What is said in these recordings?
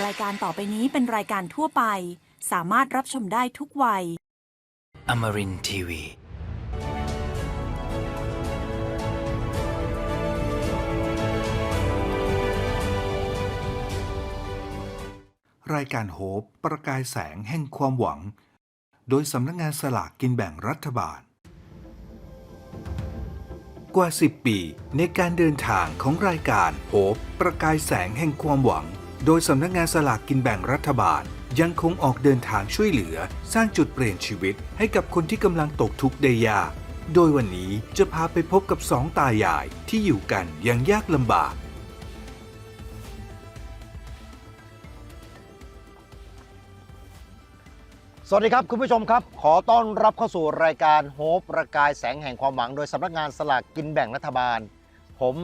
รายการต่อไปนี้เป็นรายการทั่วไป สามารถรับชมได้ทุกวัย Amarin Tiwi. รายการโฮปประกายแสงแห่งความหวัง โดยสำนักงานสลากกินแบ่งรัฐบาล กว่า 10 ปีในการเดินทางของรายการโฮปประกายแสงแห่งความหวัง โดยสำนักงานสลากกินแบ่งรัฐบาล ยังคงออกเดินทางช่วยเหลือ สร้างจุดเปลี่ยนชีวิตให้กับคนที่กำลังตกทุกข์ได้ยาก โดยวันนี้จะพาไปพบกับสองตายายที่อยู่กันอย่างยากลำบาก สวัสดีครับ คุณผู้ชมครับ ขอต้อนรับเข้าสู่รายการโฮปประกายแสงแห่งความหวัง โดยสำนักงานสลากกินแบ่งรัฐบาล ผม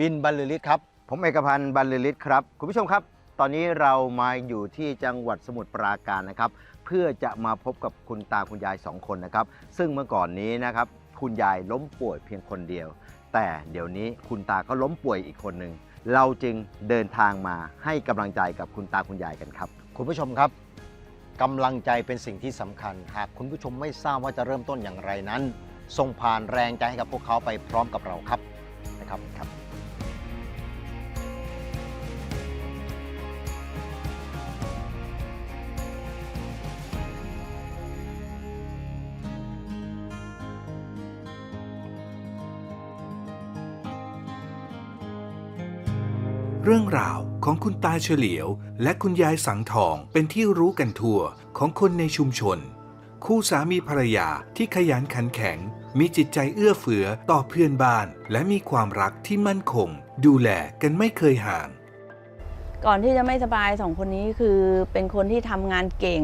บินบรรลือฤทธิ์ครับ ผมเอกพันธ์บรรลือฤทธิ์ครับ คุณผู้ชมครับ ตอนนี้เรามาอยู่ที่จังหวัดสมุทรปราการนะครับ เพื่อจะมาพบกับคุณตาคุณยายสองคนนะครับ ซึ่งเมื่อก่อนนี้นะครับคุณยายล้มป่วยเพียงคนเดียว แต่เดี๋ยวนี้คุณตาก็ล้มป่วยอีกคนหนึ่งเราจึงเดินทางมาให้กำลังใจกับคุณตาคุณยายกันครับ คุณผู้ชมครับกำลังใจเป็นสิ่งที่สำคัญ หากคุณผู้ชมไม่ทราบว่าจะเริ่มต้นอย่างไรนั้นส่งผ่านแรงใจให้กับพวกเขาไปพร้อมกับเราครับนะครับครับ เรื่องราวของคุณตาเฉลียว และคุณยายสังทองเป็นที่รู้กันทั่วของคนในชุมชน คู่สามีภรรยาที่ขยันขันแข็ง มีจิตใจเอื้อเฟื้อต่อเพื่อนบ้าน และมีความรักที่มั่นคง ดูแลกันไม่เคยห่าง ก่อนที่จะไม่สบายสองคนนี้คือเป็นคนที่ทำงานเก่ง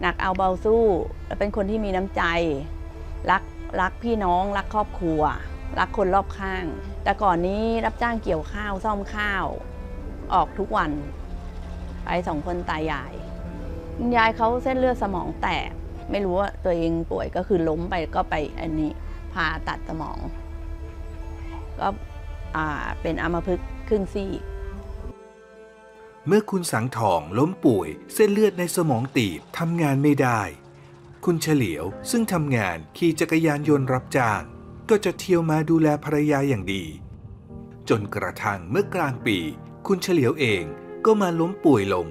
หนักเอาเบาสู้ และเป็นคนที่มีน้ำใจ รักรักพี่น้องรักครอบครัว รักคนรอบข้าง แต่ก่อนนี้รับจ้างเกี่ยวข้าวซ่อมข้าว ออกทุกวัน ไปสองคนตายาย ยายเขาเส้นเลือดสมองแตก ไม่รู้ว่าตัวเองป่วยก็คือล้มไปก็ไปอันนี้ผ่าตัดสมอง ก็เป็นอัมพฤกษ์ครึ่งซีกเมื่อคุณสังทองล้มป่วย เส้นเลือดในสมองตีบทำงานไม่ได้ คุณเฉลียวซึ่งทำงานขี่จักรยานยนต์รับจ้าง ก็จะเที่ยวมาดูแลภรรยาอย่างดี จนกระทั่งเมื่อกลางปี คุณเฉลียวเองก็มาล้มป่วยลง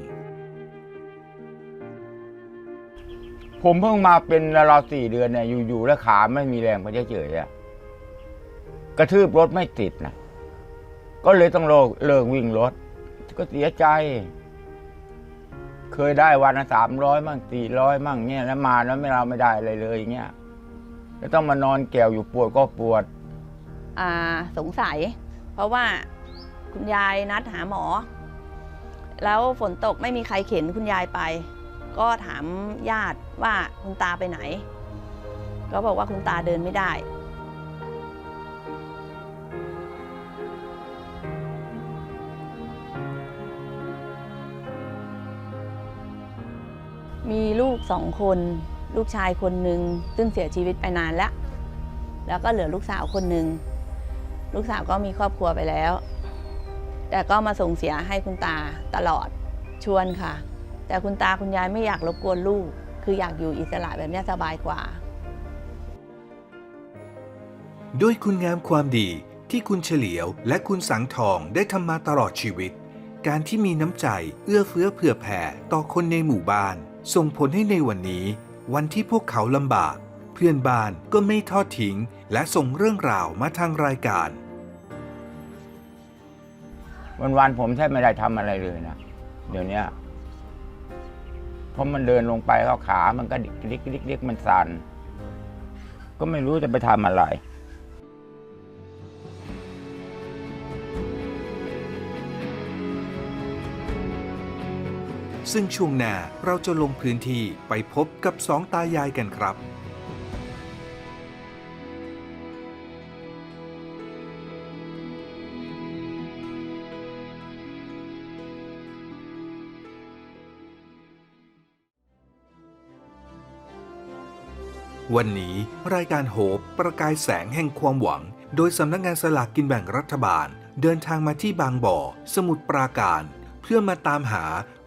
ผมเพิ่งมาเป็นราวสี่เดือนเนี่ยอยู่ๆแล้วขาไม่มีแรงไปเฉยๆอะกระทืบรถไม่ติดนะก็เลยต้องเลิกเลิกวิ่งรถ ก็เสียใจ เคยได้วันละสามร้อยมั่งสี่ร้อยมั่งเนี่ยแล้วมาแล้วไม่เราไม่ได้อะไรเลยอย่างเงี้ย แล้วต้องมานอนแกวอยู่ปวดก็ปวด อ่าสงสัย เพราะว่าคุณยายนัดหาหมอ แล้วฝนตกไม่มีใครเข็นคุณยายไป ก็ถามญาติว่าคุณตาไปไหน ก็บอกว่าคุณตาเดินไม่ได้มีลูกสองคน ลูกชายคนหนึ่งซึ่งเสียชีวิตไปนานแล้ว แล้วก็เหลือลูกสาวคนหนึ่งลูกสาวก็มีครอบครัวไปแล้ว แต่ก็มาส่งเสียให้คุณตาตลอดชวนค่ะ แต่คุณตาคุณยายไม่อยากรบกวนลูก คืออยากอยู่อิสระแบบนี้สบายกว่า ด้วยคุณงามความดีที่คุณเฉลียวและคุณสังทองได้ทำมาตลอดชีวิต การที่มีน้ำใจเอื้อเฟื้อเผื่อแผ่ต่อคนในหมู่บ้าน ส่งผลให้ในวันนี้ วันที่พวกเขาลำบาก เพื่อนบ้านก็ไม่ทอดทิ้ง และส่งเรื่องราวมาทางรายการวันๆผมแทบไม่ได้ทำอะไรเลยนะ เดี๋ยวเนี้ยเพราะมันเดินลงไปก็ขา มันก็ดิกดิกดิกดิกมันสั่นก็ไม่รู้จะไปทำอะไร ซึ่งช่วงหน้าเราจะลงพื้นที่ไปพบกับสองตายายกันครับ วันนี้รายการโหบประกายแสงแห่งความหวัง โดยสำนักงานสลากกินแบ่งรัฐบาล เดินทางมาที่บางบ่อ สมุทรปราการ พื่อมาตามหา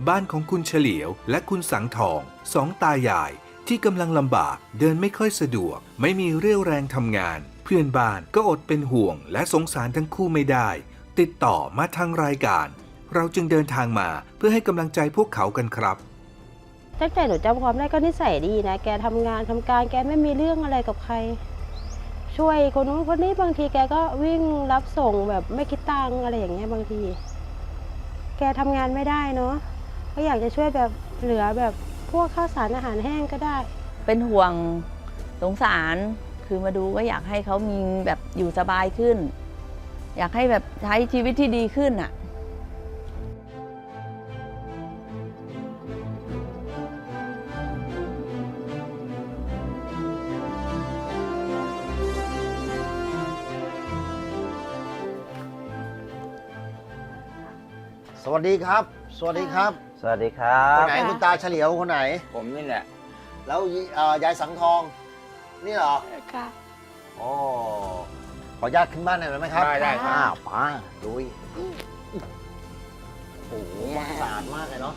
บ้านของคุณเฉลียว และคุณสังทองสองตายาย ที่กำลังลำบากเดินไม่ค่อยสะดวก ไม่มีเรี่ยวแรงทำงาน เพื่อนบ้านก็อดเป็นห่วง และสงสารทั้งคู่ไม่ได้ ติดต่อมาทางรายการ เราจึงเดินทางมาเพื่อให้กำลังใจพวกเขากันครับตั้งแต่หนูจำความได้ก็นิสัยดีนะ แกทำงานทำการแกไม่มีเรื่องอะไรกับใคร ช่วยคนนู้นคนนี้บางทีแกก็วิ่งรับส่งแบบไม่คิดตังอะไรอย่างเงี้ยบางที แกทำงานไม่ได้เนาะก็อยากจะช่วยแบบเหลือแบบพวกข้าวสารอาหารแห้งก็ได้ เป็นห่วงสงสารคือมาดูก็อยากให้เขามีแบบอยู่สบายขึ้น อยากให้แบบใช้ชีวิตที่ดีขึ้นอะ สวัสดีครับ สวัสดีครับสวัสดีครัคบ นไหนคุณตาเฉลียวคนไหน ผมนี่แหละ แล้วยเอ่อยายสังทอง นี่เหรอค่ะอ๋อขออนุญาตขึ้นบ้านหน่อยได้ไหมครับได้ได้ครับ อ้าวป้าดูยโอ้โหมันสะอาดมากเลยเนาะ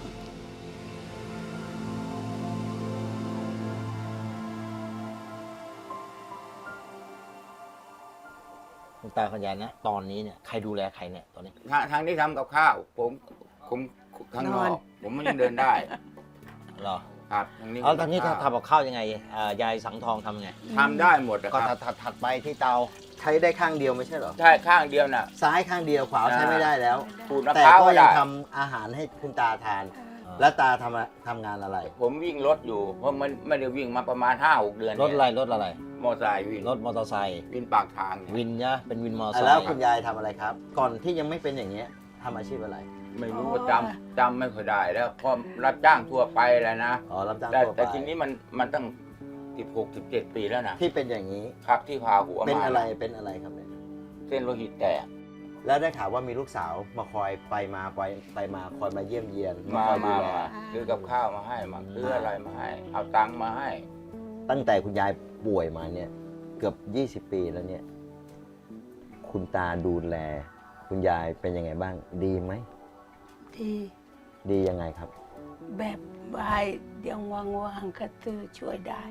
คุณตาคุณยายนะ ตอนนี้เนี่ยใครดูแลใครเนี่ยตอนนี้ ทางทางที่ทำกับข้าว ผมผมข้างนอกผมมันยังเดินได้ เหรอครับทางนี้เอาตอนนี้ถ้าทำกับข้าวยังไงอ่ายายสังทองทำยังไง ทำได้หมดนะก็คถัรับดถัดถัดไปที่เตาใช้ได้ข้างเดียวไม่ใช่เหรอ ใช่ข้างเดียวน่ะ ซ้ายข้างเดียวขวาใช้ไม่ได้แล้ว ขูดมะแต่พร้าวก็ก็ยังได้ทำอาหารให้คุณตาทาน แล้วตาทำอะทำงานอะไร ผมวิ่งรถอยู่ เพราะมันไม่ได้วิ่งมาประมาณห้าหกเดือนรถอะไรรถอะไร มอเตอร์ไซค์วิ่งรถมอเตอร์ไซค์วิ่งปากทางเนี่ยวินเนี่ยเป็นวินมอเตอร์ไซแล้วค์คุณยายทำอะไรครับ ก่อนที่ยังไม่เป็นอย่างเงี้ยทำอาชีพอะไร ไม่รู้ว่าจำจำไม่ค่อยได้แล้วเพราะรับจ้างทั่วไปแหล้วนะ อ๋อ รับจ้างแต่ทั่วไปแต่ทีนี้มันมันตั้งสิบหกสิบเจ็ดปีแล้วนะที่เป็นอย่างนี้ ครับที่พาหัวมาเป็นอะไรเป็นอะไรครับเนี่ย เส้นโลหิตแตก แล้วได้ข่าวว่ามีลูกสาวมาคอยไปมาไปไปมาคอยมาเยี่ยมเยียนมาคอยดูมาแล มาซื้อกับข้าวมาให้มาซื้ออะไรมาให้ เอาตังค์มาให้ ตั้งแต่คุณยายป่วยมาเนี่ย เกือบ 20 ปีแล้วเนี่ย คุณตาดูแล คุณยายเป็นยังไงบ้าง ดีไหม ที่ดียังไงครับ แบบบายยังว่างๆก็ตือช่วยได้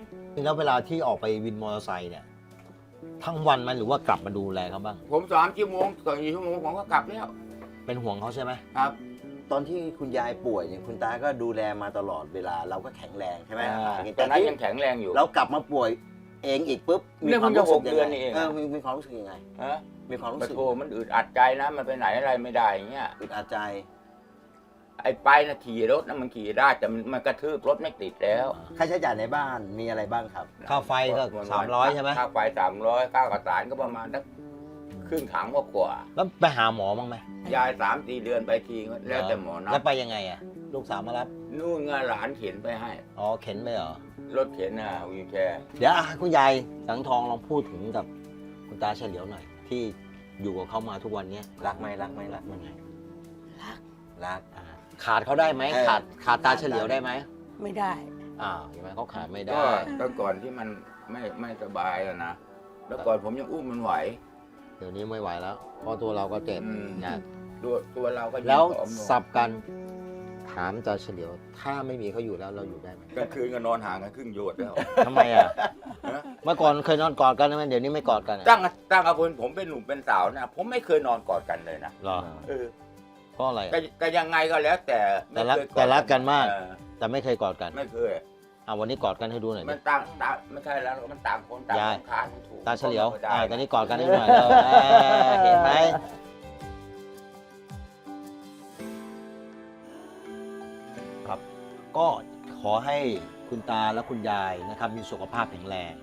แล้วเวลาที่ออกไปวินมอเตอร์ไซค์เนี่ยทั้งวันไหมหรือว่ากลับมาดูแลเขาบ้าง ผมสามชั่วโมงสองชั่วโมงผมก็กลับแล้วเป็นห่วงเขาใช่ไหมครับ ตอนที่คุณยายป่วยเนี่ยคุณตาก็ดูแลมาตลอดเวลาเราก็แข็งแรงใช่ไหมอ่าหากินตอนนั้นที่ยังแข็งแรงอยู่ เรากลับมาป่วยเองอีกปุ๊บเนี่ยเพิ่งจะหกเดือนยังไงนี่เองเออมีมีความรู้สึกยังไงฮะมีความรู้ปะสึกโทมันอึดอัดใจนะมันไปไหนอะไรไม่ได้อย่างเงี้ยอึดอัดใจ ไอ้ไปนะขี่รถนะมันขี่ได้แต่มันมันกระทืบรถไม่ติดแล้วค่าใช้จ่ายในบ้านมีอะไรบ้างครับค่าไฟก็สามร้อยใช่ไหมค่าไฟสามร้อยค่ากระสานก็ประมาณสักค รึ่งถังกว่า แล้วไปหาหมอบ้างไหมๆยายสามสี่เดือนไปทีแล้วแต่หมอนัแล้ดวไปยังไงอะ ลูกสาวมารับ นู่นเงหลานเข็นไปให้ อ๋อ เข็นไปเหรอ รถเข็นน่ะวีลแชร์เดี๋ยวอะคุณยายสังทองลองพูดถึงกับคุณตาเฉลียวหน่อย ที่อยู่กับเขามาทุกวันเนี้ยรักไหมรักไหมรักมันไงรัก รักอ่าขาดเขาได้ไหมเออขาดขาดตาเฉลียวได้ไหมไม่ได้ อ่าวเห็นไหมเขาขาดไม่ก็ได้ตอนก่อนที่มันไม่ไม่สบายอะนะ แล้วก่อนผมยังอุ้มมันไหวเดี๋ยวนี้ไม่ไหวแล้วเพราะตัวเราก็เจ็บอืม นะตัวตัวเราก็ยิ่งแล้วผอมลงสับกันถามตาเฉลียว ถ้าไม่มีเขาอยู่แล้วเราอยู่ได้ไหมกลางคืนก็นอนห่างกันครึ่งโยชน์แล้ว ทำไมอะฮะ เมื่อก่อนเคยนอนกอดกันไหมเดี๋ยวนี้ไม่กอดกันอะตั้งตั้งกับคนผมเป็นหนุ่มเป็นสาวนะผมไม่เคยนอนกอดกันเลยนะเหรอเออเพราะอะไรก็อะก็ยังไงก็แล้วแต่แต่รักไม่เคยอดแต่รักกันมาก เออแต่ไม่เคยกอดกัน ไม่เคย อะวันนี้กอดกันให้ดูหน่อยมัดินต่างต่างไม่ใช่แล้วมันต่างคนต่างยาย ค้านถูกตาเฉลียวก็ไม่ได้อ่าตอนนี้กอดกันให้ดูหน่อยเออเออเห็นไหมครับ ก็ขอให้คุณตาและคุณยายนะครับ มีสุขภาพแข็งแรง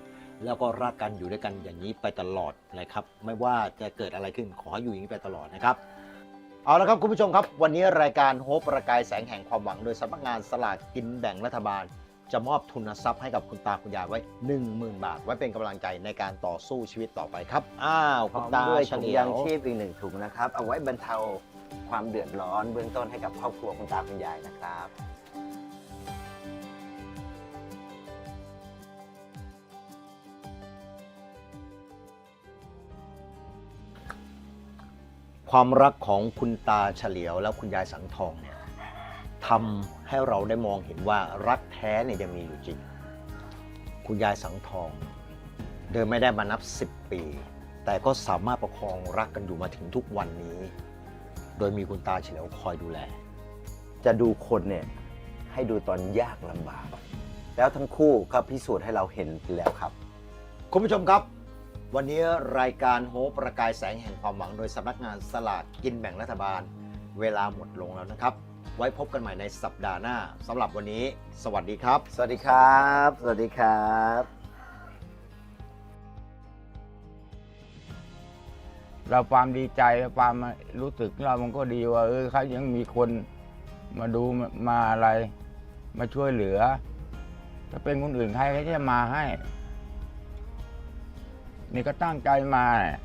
แล้วก็รักกันอยู่ด้วยกันอย่างนี้ไปตลอดนะครับ ไม่ว่าจะเกิดอะไรขึ้นขอให้อยู่อย่างนี้ไปตลอดนะครับ เอาละครับคุณผู้ชมครับ วันนี้รายการโฮปประกายแสงแห่งความหวังโดยสำนักงานสลากกินแบ่งรัฐบาล จะมอบทุนทรัพย์ให้กับคุณตาคุณยายไว้ 10,000 บาท ไว้เป็นกำลังใจในการต่อสู้ชีวิตต่อไปครับ อ้าวพร้คุอณมตาด้วยเฉถุงลียยาวงชีพอีกหนึ่งถุงนะครับ เอาไว้บรรเทาความเดือดร้อนเบื้องต้นให้กับครอบครัวคุณตาคุณยายนะครับ ความรักของคุณตาเฉลียวและคุณยายสังทองเนี่ย ทำให้เราได้มองเห็นว่ารักแท้เนี่ยยังมีอยู่จริง คุณยายสังทอง เดินไม่ได้มานับ 10 ปี แต่ก็สามารถประคองรักกันอยู่มาถึงทุกวันนี้ โดยมีคุณตาเฉลียวคอยดูแล จะดูคนเนี่ยให้ดูตอนยากลำบาก แล้วทั้งคู่ก็พิสูจน์ให้เราเห็นแล้วครับ คุณผู้ชมครับ วันนี้รายการโฮปประกายแสงแห่งความหวัง โดยสำนักงานสลากกินแบ่งรัฐบาล เวลาหมดลงแล้วนะครับ ไว้พบกันใหม่ในสัปดาห์หน้าสำหรับวันนี้ สวัสดีครับ สวัสดีครับ สวัสดีครับเราความดีใจความรู้สึกเรามันก็ดีว่า เออเขายังมีคนมาดูมาอะไร มาช่วยเหลือ ถ้าเป็นคนอื่นใครก็จะมาให้ นี่ก็ตั้งใจมาเนี่ย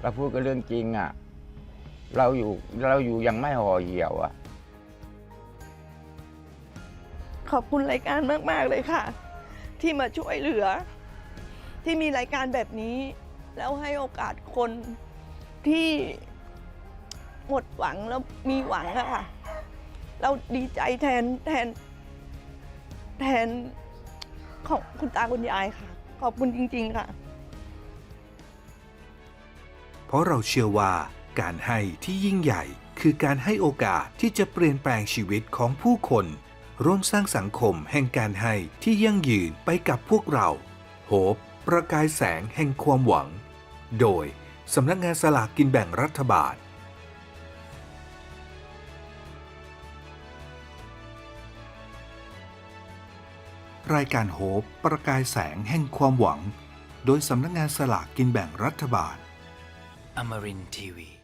เราพูดกันเรื่องจริงอะ เราอยู่เราอยู่ยังไม่ห่อเหี่ยวอะขอบคุณรายการมาก ๆ เลยค่ะ ที่มาช่วยเหลือ ที่มีรายการแบบนี้ แล้วให้โอกาสคนที่หมดหวังแล้วมีหวังอะค่ะ เราดีใจแทนแทน แทนของคุณตาคุณยายค่ะ ขอบคุณจริง ๆ ค่ะ เพราะเราเชื่อว่า การให้ที่ยิ่งใหญ่คือการให้โอกาสที่จะเปลี่ยนแปลงชีวิตของผู้คน ร่วมสร้างสังคมแห่งการให้ที่ยั่งยืนไปกับพวกเรา โฮปประกายแสงแห่งความหวัง โดยสำนักงานสลากกินแบ่งรัฐบาลรายการโฮปประกายแสงแห่งความหวัง โดยสำนักงานสลากกินแบ่งรัฐบาล Amarin Tiwi.